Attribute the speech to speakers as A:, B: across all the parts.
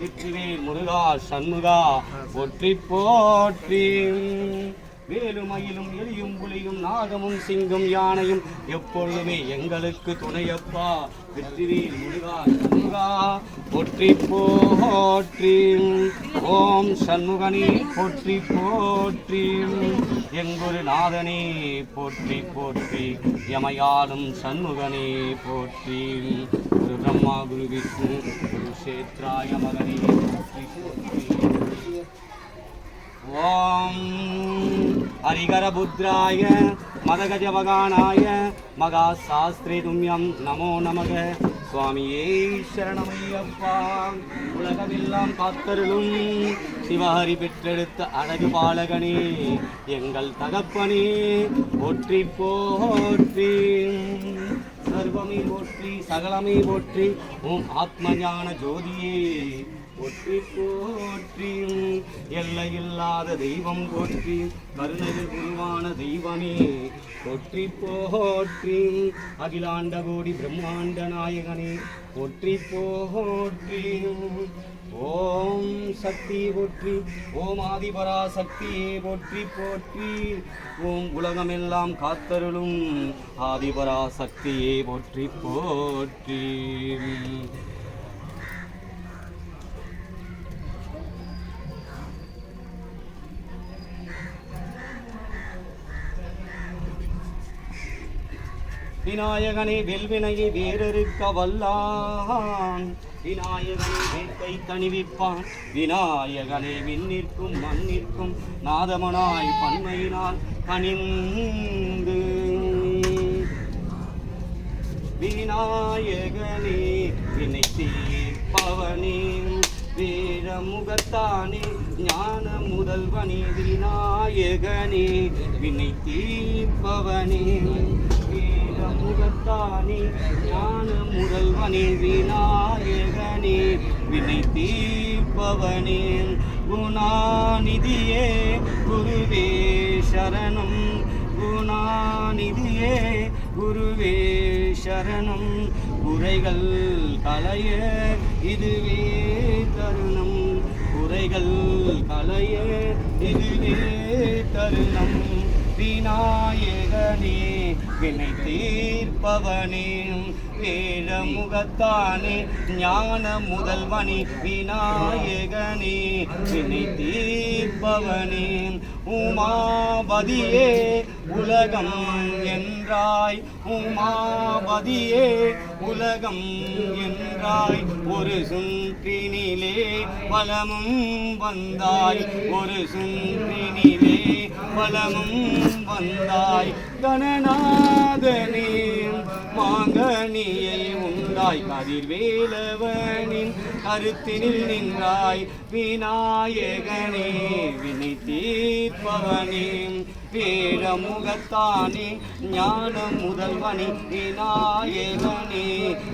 A: வெற்றிவேல் முருகா சண்முகா போற்றி. போற்றி வேலுமயிலும் எலியும் புலியும் நாகமும் சிங்கும் யானையும் எப்பொழுதுமே எங்களுக்கு துணையப்பா. வெற்றிவேல் முருகா சண்முகா போற்றி போற்றி. ஓம் சண்முகனே பொற்றி போற்றி. எங்குரு நாதனே போற்றி போற்றி. யமயாலும் சண்முகனே போற்றி. குரு பிரம்மா குரு விஷ்ணு குரு சேத்ராய மகனே போற்றி போற்றி. ஓம் ஹரிகரபுத்ராய மதகஜவகானாய மகா சாஸ்திரி துமியம் நமோ நமக. சுவாமியே சரணமையப்பா உலகமெல்லாம் காத்தருளும் சிவஹரி பெற்றெடுத்த அழகு பாலகனே எங்கள் தகப்பனே போற்றி போற்றி. சர்வமே போற்றி சகலமே போற்றி. உன் ஆத்ம ஞான ஜோதியே. போற்றி போற்றி. எல்லையில்லாத தெய்வம் போற்றி. கருணையில் குருவான தெய்வமே போற்றி போற்றி. அகிலாண்ட கோடி பிரம்மாண்ட நாயகனே போற்றி போற்றி. ஓம் சக்தி போற்றி. ஓம் ஆதிபரா சக்தியே போற்றி போற்றி. ஓம் உலகமெல்லாம் காத்தருளும் ஆதிபரா சக்தியே போற்றி போற்றி. விநாயகனே வெல்வினையை வேறறுக்க வல்லான். விநாயகனே வேட்கை தணிவிப்பான். விநாயகனே விண்ணிற்கும் மண்ணிற்கும் நாதமனாய் பன்மையினால் கனிந்து விநாயகனே வினை தீர்ப்பவனே. வீர முகத்தானே ஞான முதல்வனே விநாயகனே வினை தீர்ப்பவனே. வீர முகத்தானே ஞான முதல்வனே விநாயகனே வினை தீர்ப்பவனே. குணாநிதியே குருவே சரணம். குணாநிதியே குருவே சரணம். குறைகள் கலைய இதுவே. தருணம் குறைகள் கலைய இதுவே தருணம் விநாயகனே. வினை தீர்ப்பவனே வேழமுகத்தானே ஞான முதல்வனே விநாயகனே. வினை தீர்ப்பவனே உமாபதியே உலகம் என்றாய். உமாபதியே உலகம் என்றாய். ஒரு சுன்றினிலே பலமும் வந்தாய். ஒரு சுன்றினிலே பலமும் வந்தாய் கணநாதனே மாங்கனியை உண்டாய் கதிர்வேலவனின் கருத்தினில் நின்றாய் விநாயகனே வினை தீர்ப்பவனே வேழமுகத்தானே ஞான முதல்வனே விநாயகனே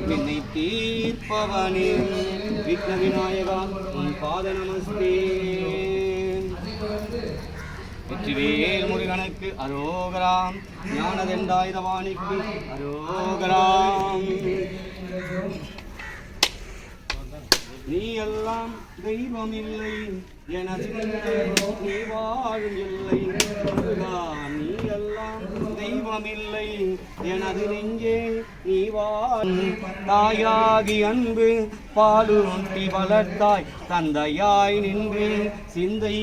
A: வினை தீர்ப்பவனே விக்ன விநாயகா உன் பாத நமஸ்தே வெற்றிவேல் முருகனுக்கு அரோகராம் ஞானதெண்டாயுதவாணிக்கு அரோகராம். நீ எல்லாம் தெய்வம் இல்லை எனது நீ வாழும் இல்லை. நீ எல்லாம் தெய்வம் இல்லை எனது நெஞ்சே நீ வாழும் தாயாகி அன்பு பாலூட்டி வளர்த்தாய். தந்தையாய் நின்று சிந்தை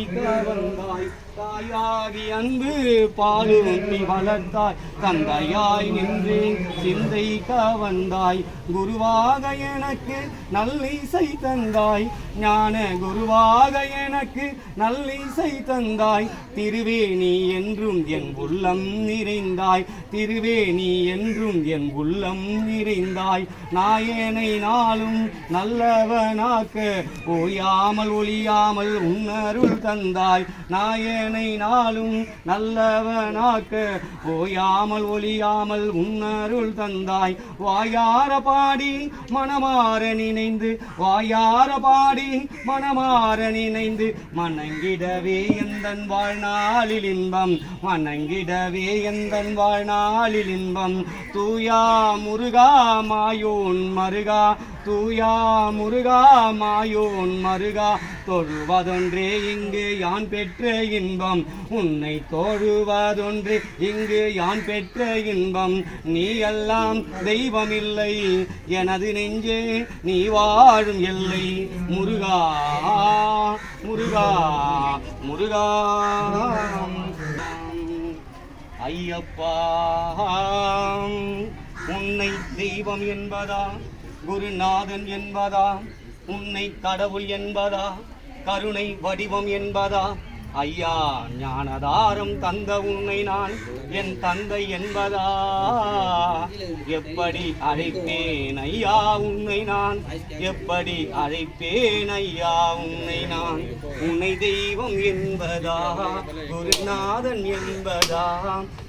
A: வந்தாய் தாயாகி அன்பு பாலூட்டி வளர்த்தாய். தந்தையாய் நின்றேன் சிந்தை வந்தாய் குருவாக எனக்கு நல்லிசை தந்தாய். ஞான குருவாக எனக்கு நல்லிசை தந்தாய். திருவேணி என்றும் என் உள்ளம் நிறைந்தாய். திருவேணி என்றும் என் உள்ளம் நிறைந்தாய். நாயனை நாளும் நல்லவனாக்க ஓயாமல் ஒளியாமல் உன்னருள் தந்தாய். நாயன் நாளும் நல்லவனாக்க ஓயாமல் ஒளியாமல் உன்னருள் தந்தாய். வாயார பாடி மனமாற நினைந்து வாயார பாடி மனமாற நினைந்து மணங்கிடவே எந்தன் வாழ்நாளில் இன்பம் மணங்கிடவே எந்த எந்தன் வாழ்நாளில் இன்பம். தூயா முருகா மாயோன் மருகா தூயா முருகா மாயோன் மருகா தொழுவதொன்றே இங்கு யான் பெற்ற இன்பம். உன்னை தொழுவதொன்றே இங்கு யான் பெற்ற இன்பம். நீ எல்லாம் தெய்வமில்லை எனது நெஞ்சே நீ வாழும் எல்லை. முருகா முருகா முருகா. ஐயப்பா உன்னை தெய்வம் என்பதா குருநாதன் என்பதா? உன்னை கடவுள் என்பதா? கருணை வடிவம் என்பதா? ஐயா ஞானதாரம் தந்த உன்னை நான் என் தந்தை என்பதா? எப்படி அழைப்பேன் ஐயா உன்னை நான்? எப்படி அழைப்பேன் ஐயா உன்னை நான்? உன்னை தெய்வம் என்பதா? குருநாதன் என்பதா?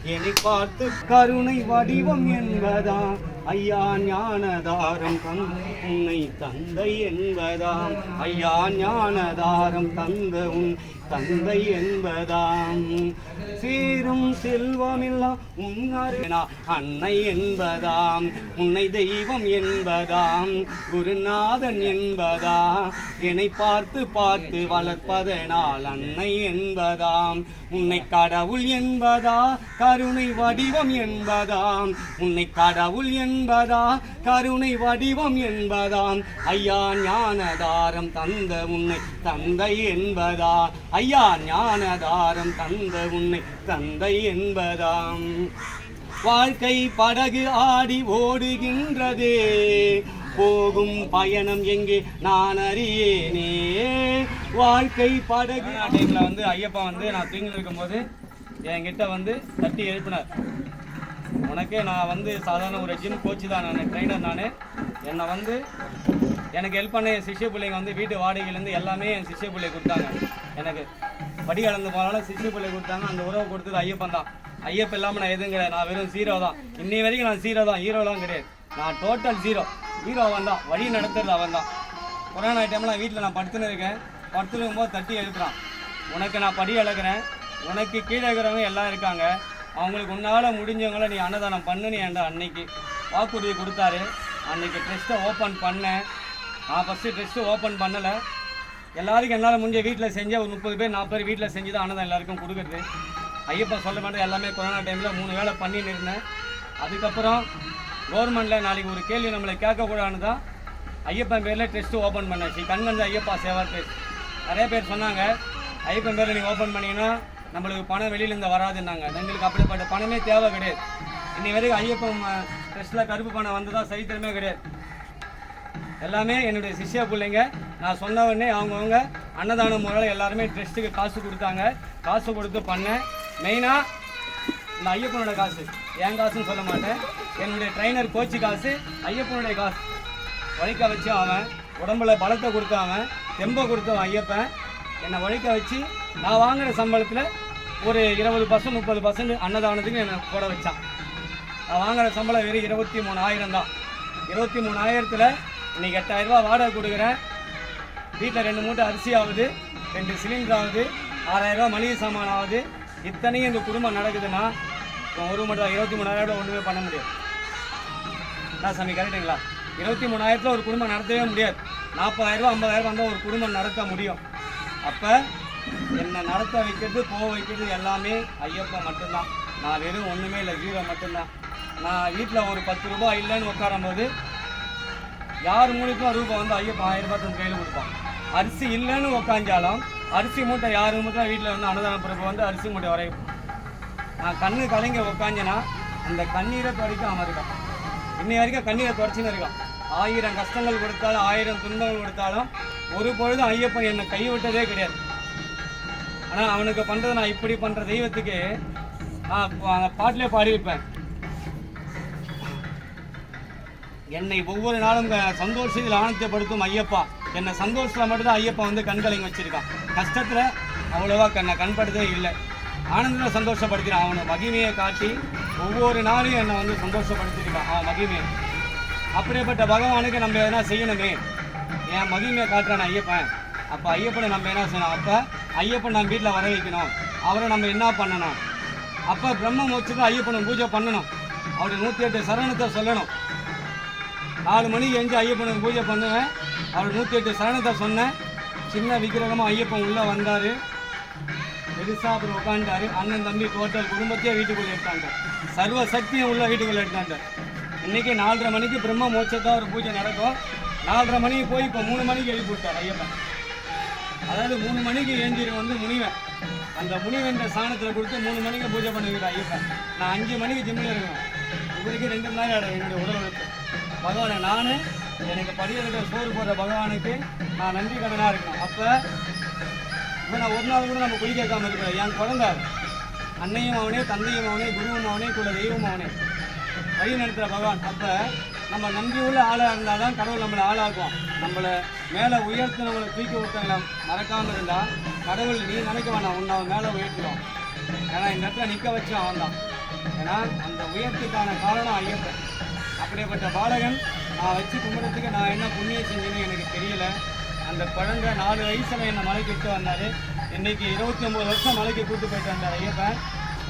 A: என்னை பார்த்து கருணை வடிவம் என்பதா? ஐயா ஞானதாரம் தந்த உன்னை தந்தை என்பதாம் ஐயா ஞானதாரம் தந்த உன் தந்தை என்பதாம். சீரும் செல்வமில்லா உன்னருணா அன்னை என்பதாம். உன்னை தெய்வம் என்பதாம். குருநாதன் என்பதா. என்னை பார்த்து பார்த்து வளர்ப்பதனால் அன்னை என்பதாம். உன்னை கடவுள் என்பதா? கருணை வடிவம் என்பதாம் உன்னை கடவுள் என்பதா? கருணை வடிவம் என்பதாம் ஐயா ஞானதாரம் தந்த உன்னை தந்தை என்பதா? ஐயா ஞானதாரம் தந்த உன்னை தந்தை என்பதாம் வாழ்க்கை படகு ஆடி ஓடுகின்றதே. போகும் பயணம் எங்கே? நான் அறியேனே. வாழ்க்கை படகு. டைம்ல வந்து ஐயப்பா வந்து நான் தூங்கி இருக்கும்போது என்கிட்ட வந்து தட்டி எழுப்பினார். உனக்கே நான் வந்து சாதாரண ஒரு ஜிம் கோச்சு தான் நான் ட்ரைனர் நான். என்னை வந்து எனக்கு ஹெல்ப் பண்ண என் சிஷ்ய பிள்ளைங்க வந்து வீட்டு வாடகையிலேருந்து எல்லாமே என் சிஷ்ய பிள்ளை கொடுத்தாங்க. எனக்கு படி கலந்து போனாலும் சிஷ்ய பிள்ளை கொடுத்தாங்க. அந்த உறவை கொடுத்தது ஐயப்பன் தான். ஐயப்பன் இல்லாமல் நான் எதுவும் கிடையாது. நான் வெறும் ஜீரோ தான். இன்னி வரைக்கும் நான் ஜீரோ தான். ஹீரோலாம் கிடையாது. நான் டோட்டல் ஜீரோ ஹீரோ அவன் தான். வழி நடத்துறது அவன் தான். கொரோனா டைமில் வீட்டில் நான் படுத்துன்னு இருக்கேன். படுத்துருக்கும் போது தட்டி எழுப்புறான் உனக்கு நான் படி இழக்கிறேன் உனக்கு கீழே இருக்கிறவங்க எல்லாம் இருக்காங்க. அவங்களுக்கு உன்னால் முடிஞ்சவங்கள நீ அன்னதானம் பண்ணுன்னு என்கிட்ட அன்னைக்கு வாக்குறுதி கொடுத்தாரு. அன்னைக்கு ட்ரெஸ்ட்டை ஓப்பன் பண்ணேன். நான் ஃபஸ்ட்டு ட்ரெஸ்ட்டு ஓப்பன் பண்ணலை. எல்லாருக்கும் என்னால் முடிஞ்ச வீட்டில் செஞ்ச ஒரு முப்பது பேர் நாற்பது பேர் வீட்டில் செஞ்சு தான் அன்னதானம் எல்லாருக்கும் கொடுக்குறது. ஐயப்பன் சொல்ல மாட்டேன் எல்லாமே கொரோனா டைமில் மூணு வேளை பண்ணின்னு இருந்தேன். அதுக்கப்புறம் கவர்மெண்ட்டில் நாளைக்கு ஒரு கேள்வி நம்மளை கேட்கக்கூடாதுன்னு தான் ஐயப்பன் பேரில் டெஸ்ட்டு ஓப்பன் பண்ணாச்சு. கண்கந்த ஐயப்பா சேவா டெஸ்ட் நிறைய பேர் சொன்னாங்க ஐயப்பன் பேரில் நீங்கள் ஓப்பன் பண்ணீங்கன்னா நம்மளுக்கு பணம் வெளியிலேருந்து வராதுன்னாங்க. எங்களுக்கு அப்படிப்பட்ட பணமே தேவை கிடையாது. இன்னை வரைக்கும் ஐயப்பன் டெஸ்ட்டில் கருப்பு பணம் வந்ததா சரித்திரமே கிடையாது. எல்லாமே என்னுடைய சிஷ்ய பிள்ளைங்க. நான் சொன்ன உடனே அவங்கவுங்க அன்னதான முறையில் எல்லாருமே ட்ரெஸ்ட்டுக்கு காசு கொடுத்தாங்க. காசு கொடுத்து பண்ணேன். மெயினாக இந்த ஐயப்பனோட காசு. என் காசுன்னு சொல்ல மாட்டேன். என்னுடைய ட்ரைனர் கோச்சு காசு ஐயப்பனுடைய காசு. உழைக்க வச்சு அவன் உடம்புல பலத்தை கொடுத்து அவன் தெம்பை கொடுத்தவன் ஐயப்பன். என்னை உழைக்க வச்சு நான் வாங்குற சம்பளத்தில் ஒரு இருபது பர்சன்ட் முப்பது பர்சன்ட் அன்னதானத்துக்கு என்னை போட வச்சான். நான் வாங்குற சம்பளம் வெறும் இருபத்தி மூணாயிரம் தான். இருபத்தி மூணாயிரத்தில் இன்னைக்கு எட்டாயிரரூபா வாடகை கொடுக்குறேன். வீட்டில் ரெண்டு மூட்டை அரிசி ஆகுது ரெண்டு சிலிண்டர் ஆகுது ஆறாயிரரூபா மளிகை சாமான் ஆகுது. இத்தனையும் இந்த குடும்பம் நடக்குதுன்னா இப்போ ஒரு மட்டும் இருபத்தி மூணாயிரம் ரூபாய் ஒன்றுமே பண்ண முடியாது. நான் சாமி கரெக்டுங்களா இருபத்தி மூணாயிரத்தில் ஒரு குடும்பம் நடத்தவே முடியாது. நாற்பதாயிரம் ரூபாய் ஐம்பதாயிரம் வந்தால் ஒரு குடும்பம் நடத்த முடியும். அப்போ என்னை நடத்த வைக்கிறது போக வைக்கிறது எல்லாமே ஐயப்பா மட்டும்தான். நான் வெறும் ஒன்றுமே இல்லை ஜீரோ மட்டும்தான். நான் வீட்டில் ஒரு பத்து ரூபா இல்லைன்னு உட்காரும்போது யார் மூலிக்கும் ரூபா வந்து ஐயப்பா ஆயிரம் ரூபாய் தன் கையில் கொடுப்பான்? அரிசி இல்லைன்னு உக்காஞ்சாலும் அரிசி மூட்டை யார் மூட்டை வீட்டில் வந்து அன்னதான பிறப்பு வந்து அரிசி மூட்டை வரையும் நான் கண்ணு கலங்கி உக்காஞ்சேன்னா அந்த கண்ணீரை துடைக்கும் அவன் இருக்கான் இன்னை வரைக்கும் கண்ணீரை தொடச்சின்னு இருக்கான் ஆயிரம் கஷ்டங்கள் கொடுத்தாலும் ஆயிரம் துன்பங்கள் கொடுத்தாலும் ஒரு பொழுதும் ஐயப்பன் என்னை கைவிட்டதே கிடையாது. ஆனால் அவனுக்கு பண்ணுறது நான் இப்படி பண்ணுற தெய்வத்துக்கு நான் பாட்டிலே பாடியிருப்பேன். என்னை ஒவ்வொரு நாளும் சந்தோஷத்தில் ஆனந்தப்படுத்தும் ஐயப்பா. என்னை சந்தோஷத்தில் மட்டும்தான் ஐயப்பா வந்து கண்கலங்கி வச்சிருக்கான். கஷ்டத்தில் அவ்வளோவா கண்ணை கண்படுதே இல்லை. ஆனந்தத்தில் சந்தோஷப்படுத்தினான் அவனை மகிமையை காட்டி ஒவ்வொரு நாளையும் என்னை வந்து சந்தோஷப்படுத்திருக்கான் அவன் மகிமையை அப்படியேப்பட்ட பகவானுக்கு நம்ம எதனா செய்யணுமே. என் மகிமையை காட்டுறான் ஐயப்பன். அப்போ ஐயப்பனை நம்ம என்ன செய்யணும்? அப்போ ஐயப்பன் நம்ம வீட்டில் வர வைக்கணும். அவரை நம்ம என்ன பண்ணணும்? அப்போ பிரம்ம மோட்சத்தை ஐயப்பனை பூஜை பண்ணணும். அவருடைய நூற்றி எட்டு சரணத்தை சொல்லணும். நாலு மணிக்கு எஞ்சி ஐயப்பனுக்கு பூஜை பண்ணுவேன். அவர் நூற்றி எட்டு சரணத்தை சொன்னேன். சின்ன விக்கிரகமாக ஐயப்பன் உள்ளே வந்தார். பெருசா அப்புறம் உட்காந்துட்டாரு அண்ணன் தம்பி டோட்டல் குடும்பத்தையே வீட்டுக்குள்ளே எடுத்தாங்க. சர்வ சக்தியும் உள்ள வீட்டுக்குள்ளே எடுத்தாங்க. இன்னைக்கு நாலரை மணிக்கு பிரம்ம மோட்சத்தான் ஒரு பூஜை நடக்கும். நாலரை மணிக்கு போய் இப்போ மூணு மணிக்கு எழுப்பி விட்டார் ஐயப்பன். அதாவது மூணு மணிக்கு ஏஞ்சிரு வந்து முனிவன். அந்த முனிவன்ற சாணத்தில் கொடுத்து மூணு மணிக்கு பூஜை பண்ணுகிற ஐயப்பன். நான் அஞ்சு மணிக்கு ஜிம்மில் இருக்கணும். இவருக்கு ரெண்டு மணி நேரம் ஆகிடும் என்னுடைய உடல் உழைப்பு. பகவானை நான் எனக்கு படியிருக்கிற சோறு போடுற பகவானுக்கு நான் நன்றி கடனாக இருக்கணும். அப்போ இப்போ நான் ஒரு நாள் கூட நம்ம குளிக்க கேட்காம இருக்கிறேன் என் குழந்தை அன்னையும் அவனே தந்தையும் அவனே குருவும் அவனே கூட தெய்வம் அவனே. வழி நடத்துகிற பகவான். அப்போ நம்ம நன்றி உள்ள ஆளாக இருந்தால் தான் கடவுள் நம்மளை ஆளாக்குவோம் நம்மளை மேலே உயர்த்து நம்மளை தூக்கி விட்டவங்களை மறக்காமல் இருந்தால் கடவுள் நீ நினைக்க வேணாம் உன்னை அவன் மேலே உயர்த்திடும். ஏன்னா இந்த இடத்துல நிற்க வச்சு அவன் தான் ஏன்னா அந்த உயர்த்துக்கான காரணம் ஐயப்பன். அப்படிப்பட்ட பாலகன் நான் வச்சு கும்பிட்றதுக்கு நான் என்ன புண்ணியம் செஞ்சேன்னு எனக்கு தெரியலை. அந்த குழந்தை நாலு வயசில் என்னை மலைக்கு விட்டு வந்தார். இன்றைக்கி இருபத்தி ஒம்பது வருஷம் மலைக்கு கூட்டு போயிட்டு வந்தார் ஐயப்பன்.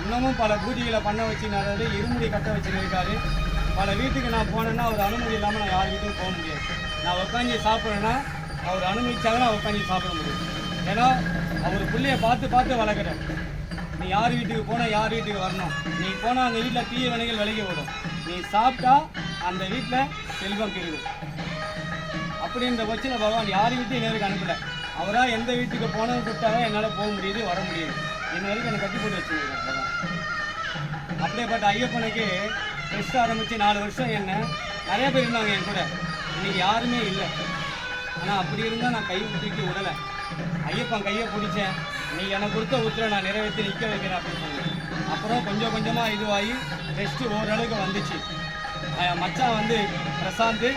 A: இன்னமும் பல பூஜைகளை பண்ண வச்சுனாரு இருமுடி கட்ட வச்சுருக்காரு. பல வீட்டுக்கு நான் போனேன்னா அவர் அனுமதி இல்லாமல் நான் யார் வீட்டுக்கும் போக முடியாது. நான் உட்காந்து சாப்பிட்றேன்னா அவர் அனுமதிச்சாதான் நான் உட்காந்து சாப்பிட முடியும். ஏன்னா அவர் பிள்ளைய பார்த்து பார்த்து வளர்க்குறேன் நீ யார் வீட்டுக்கு போனால் யார் வீட்டுக்கு வரணும்? நீ போனால் அந்த வீட்டில் தீய வினைகள் விலகி விடும் நீ சாப்பிட்டா அந்த வீட்டில் செல்வம் பெருகும் அப்படின்ற பட்சத்தில் பகவான் யார் வீட்டையும் நேருக்கு அனுப்பல. அவராக எந்த வீட்டுக்கு போனது கூப்பிட்டாவே என்னால் போக முடியுது வர முடியுது. இன்ன வரைக்கும் எனக்கு கட்டி போட்டு வச்சுருக்காரு பகவான். அப்படியேப்பட்ட ஐயப்பனுக்கு டெஸ்ட் ஆரம்பித்து நாலு வருஷம் என்ன நிறைய பேர் இருந்தாங்க என் கூட. இன்னைக்கு யாருமே இல்லை. ஆனால் அப்படி இருந்தால் நான் கை தூக்கி விடலை. ஐயப்பன் கையை பிடிச்சேன் நீ எனக்கு கொடுத்த உத்தரவை நான் நிறைவேற்றி நிற்க வைக்கிறேன் அப்படின்னு சொன்னேன் அப்புறம் கொஞ்சம் கொஞ்சமாக இதுவாகி ரெஸ்ட்டு ஓரளவுக்கு வந்துச்சு. மச்சான் வந்து பிரசாந்த்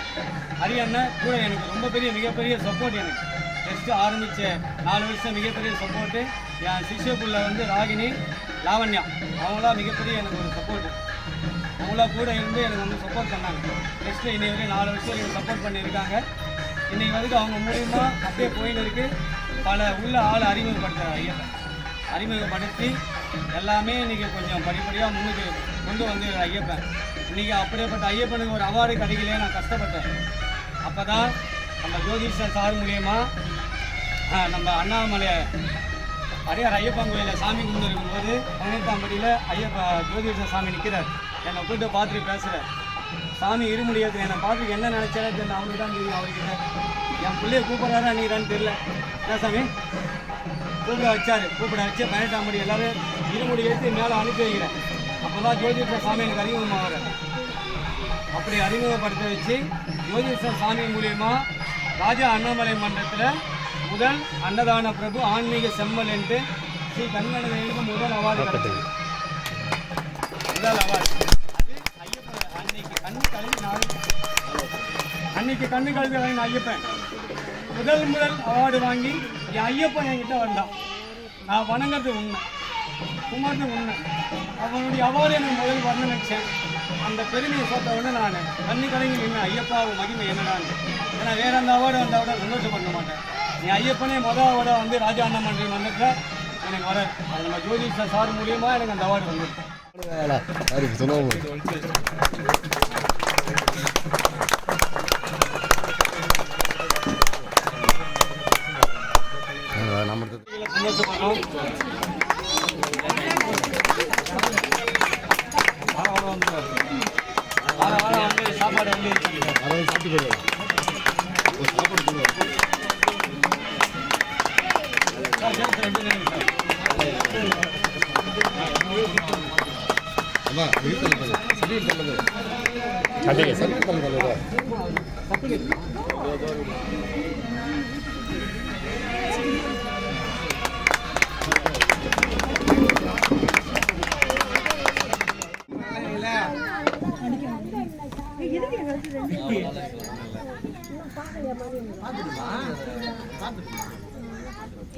A: ஹரியண்ணன் கூட எனக்கு ரொம்ப பெரிய மிகப்பெரிய சப்போர்ட் எனக்கு. ஃபஸ்ட்டு ஆரம்பித்த நாலு வருஷம் மிகப்பெரிய சப்போர்ட்டு என் சிஷ்ய புள்ள வந்து ராகினி லாவண்யா. அவங்களாம் மிகப்பெரிய எனக்கு ஒரு சப்போர்ட்டு அவங்களா கூட இருந்து எனக்கு வந்து சப்போர்ட் பண்ணாங்க. நெக்ஸ்ட்டு இன்னை வரைக்கும் நாலு வருஷம் எனக்கு சப்போர்ட் பண்ணியிருக்காங்க. இன்றைக்கி வரைக்கும் அவங்க மூலிமா அப்படியே போயின்னு இருக்குது பல உள்ள ஆள் அறிமுகப்படுத்துகிற ஐயப்பன் அறிமுகப்படுத்தி எல்லாமே இன்றைக்கி கொஞ்சம் படிப்படியாக முன்னுக்கு கொண்டு வந்து ஐயப்பேன். இன்னைக்கு அப்படியேப்பட்ட ஐயப்பனுக்கு ஒரு அவார்டு கிடைக்கலையே நான் கஷ்டப்பட்டேன். அப்போ தான் நம்ம ஜோதிஷர் சார் மூலியமா நம்ம அண்ணாமலை அடையார் ஐயப்பன் கோயிலில் சாமி கும்பிட்டு இருக்கும்போது பதினெட்டாம் படியில் ஐயப்ப ஜோதிஷர் சாமி நிற்கிறார் என்னை கூப்பிட்டு பார்த்துட்டு பேசுகிறார் சாமி இருமுடியாது என்னை பார்த்துட்டு என்ன நினைச்சாரே தெரியல அவருக்கு தான் தெரியும் அவர்கிட்ட. என் பிள்ளைய கூப்பிட்றாரா நீரான்னு தெரியல. என்ன சாமி? கூப்பிட வச்சாரு. கூப்பிட வச்சு பதினெட்டாம் படி எல்லாரும் இருமுடி எடுத்து மேலே அனுப்பி வைக்கிறேன். அப்போ தான் ஜோதிஷ சாமி எனக்கு அறிமுகமாகிறார் அப்படி அறிமுகப்படுத்த வச்சு ஜோதிஷர் சாமி மூலியமா ராஜா அண்ணாமலை மன்றத்தில் முதல் அன்னதான பிரபு ஆன்மீக செம்மல் என்று ஸ்ரீ கண்கணங்களுக்கு முதல் அவார்டு கிடைச்சது முதல் அவார்டு. அது ஐயப்பன் அன்னைக்கு கண்ணு கழுவி அன்னைக்கு கண்ணு கழுவி வாங்கின ஐயப்பன். முதல் முதல் அவார்டு வாங்கி என் ஐயப்பன் என்கிட்ட வந்தான். நான் வணங்குறது உண்மை. குமார்னு உண்மை. அவனுடைய அவார்டு எனக்கு முதல் வரணும்னு நினச்சேன் அந்த பெருமையை பார்த்த உடனே நான் கண்ணு கலங்கி நின்று ஐயப்பா உன் மகிமை என்னடான்னு ஏன்னா வேற அந்த அவார்டு வந்தால் கூட சந்தோஷப்பட மாட்டேன். நீ ஐயப்பனே மொதல் அவார்டாக வந்து ராஜா அண்ணாமன்றி மன்றத்தில் எனக்கு வர அது நம்ம ஜோதிஷ சார் மூலியமாக எனக்கு அந்த அவார்டு வந்துருக்கு.
B: யாருக்கு அதான் வீட்டில் சரி நல்லது சரி நல்லது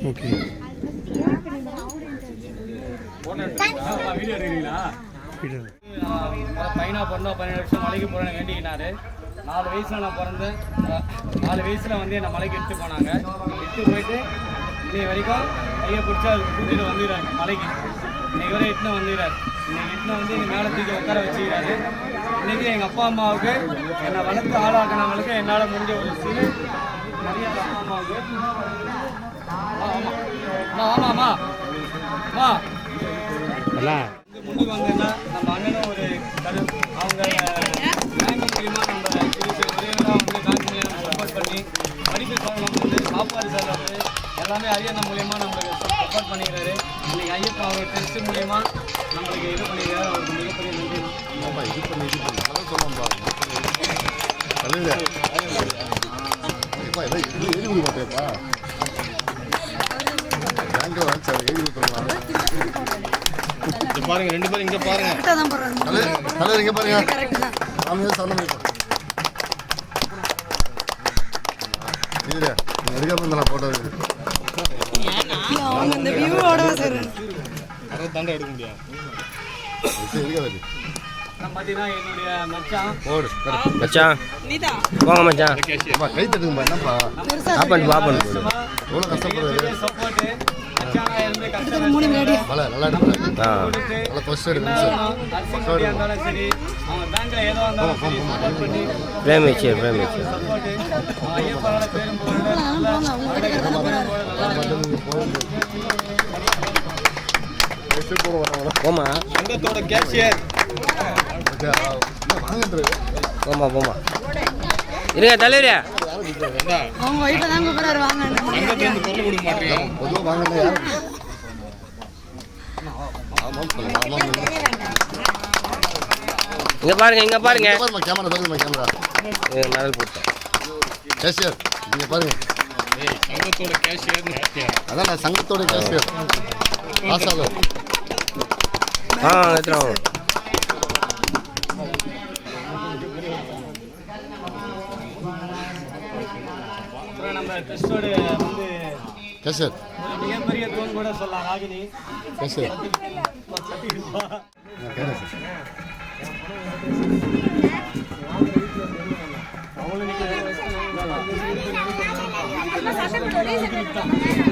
B: ஓகே
A: வீடியோ எடுக்கிறீங்களா? பையனா பிறந்தா பன்னெண்டு வருஷம் மலைக்கு போகிறேன்னு வேண்டிக்கினாரு நாலு வயசில் நான் பிறந்தேன் நாலு வயசில் வந்து என்னை மலைக்கு எடுத்து போனாங்க. எடுத்து போயிட்டு இன்னை வரைக்கும் கையை பிடிச்சா கூட்டிகிட்டு வந்துடுறாங்க மலைக்கு. இன்னைக்கு வரை இட்டுன்னு வந்துக்கிறார் இன்னைக்கு இட்டுன்னு வந்து எங்கள் மேலே தூக்கி உட்கார வச்சுக்கிறாரு. இன்னைக்கு எங்கள் அப்பா அம்மாவுக்கு என்னை வளர்த்து ஆளாக்கினவங்களுக்கு என்னால் முடிஞ்ச ஒரு சிறு மரியாதை அப்பா அம்மாவுக்கு. ஆ, ஆமா. ஆமா அம்மா வந்தேன்னா நம்ம அண்ணனும் ஒரு கரு அவங்க பேங்க் மூலியமா நம்ம உதயநிலா வந்து பேங்க் மூலியமா சப்போர்ட் பண்ணி படிப்பு செலவு வந்து சாப்பாடு எல்லாமே ஐயண்ணா மூலியமா நம்மளுக்கு சப்போர்ட் பண்ணிக்கிறாரு. இன்னைக்கு ஐயப்பா அவர் டெஸ்ட் மூலியமா நம்மளுக்கு இது பண்ணிக்கிறாரு. அவருக்கு மிகப்பெரிய நன்றி.
C: ஆமா, இது பண்ணி இது பண்ணி. அதான் சொல்லுவோம்பா. எழுதி கொடுக்க மாட்டேப்பா. பேங்க்ல அதை எழுதி கொடுத்துடலாம்.
B: பாருங்க ரெண்டு பேரும் இங்க பாருங்க.
C: தலைவர் இங்க பாருங்க. சாமியா சரணம் போட்டோ.
D: அவங்க இந்த வியூவோட சார்
B: தாண்டா எடுக்க.
A: அப்புறம் பார்த்தீங்கன்னா என்னுடைய மச்சான்.
C: போடு, கரெக்ட்.
E: மச்சான்.
D: நீதா.
E: போங்க மச்சான்.
C: அப்பா, கை தட்டுங்கப்பா, என்னப்பா?
E: ஆப்பன் பாப்பன்
C: எவ்வளவு கஷ்டப்படுறாரு நல்லா எடுக்கிறாரு நல்லா ஃபர்ஸ்ட் எடுக்கணும் சார்
E: பிரேம் வச்சு பிரேம் வச்சு போமா
B: சங்கத்தோட கேஷியர்
E: போமா போமா இருங்க தலைவரே.
D: அவங்க ஒய்ஃபை தான் கூப்பிடாரு வாங்க.
C: பொதுவாக ஆமாம்
E: இங்க பாருங்க இங்க பாருங்க.
C: கேமரா பாருங்க கேமரா
E: மெடல் போட்டேன்.
C: கேஷியர் நீங்க பாருங்க.
B: சங்கத்தோட கேட்டியா
C: அதான் சங்கத்தோட கேஷியர் ஆசாலோ
E: ஆ எடுத்துருவோம்
A: அப்புறம் நம்ம கிறிஸ்டோட வந்து
C: கேஷியர்
A: ஒரு மிகப்பெரிய தூண் கூட சொல்லலாம் ராகினி
C: கேஷியர்
F: Thank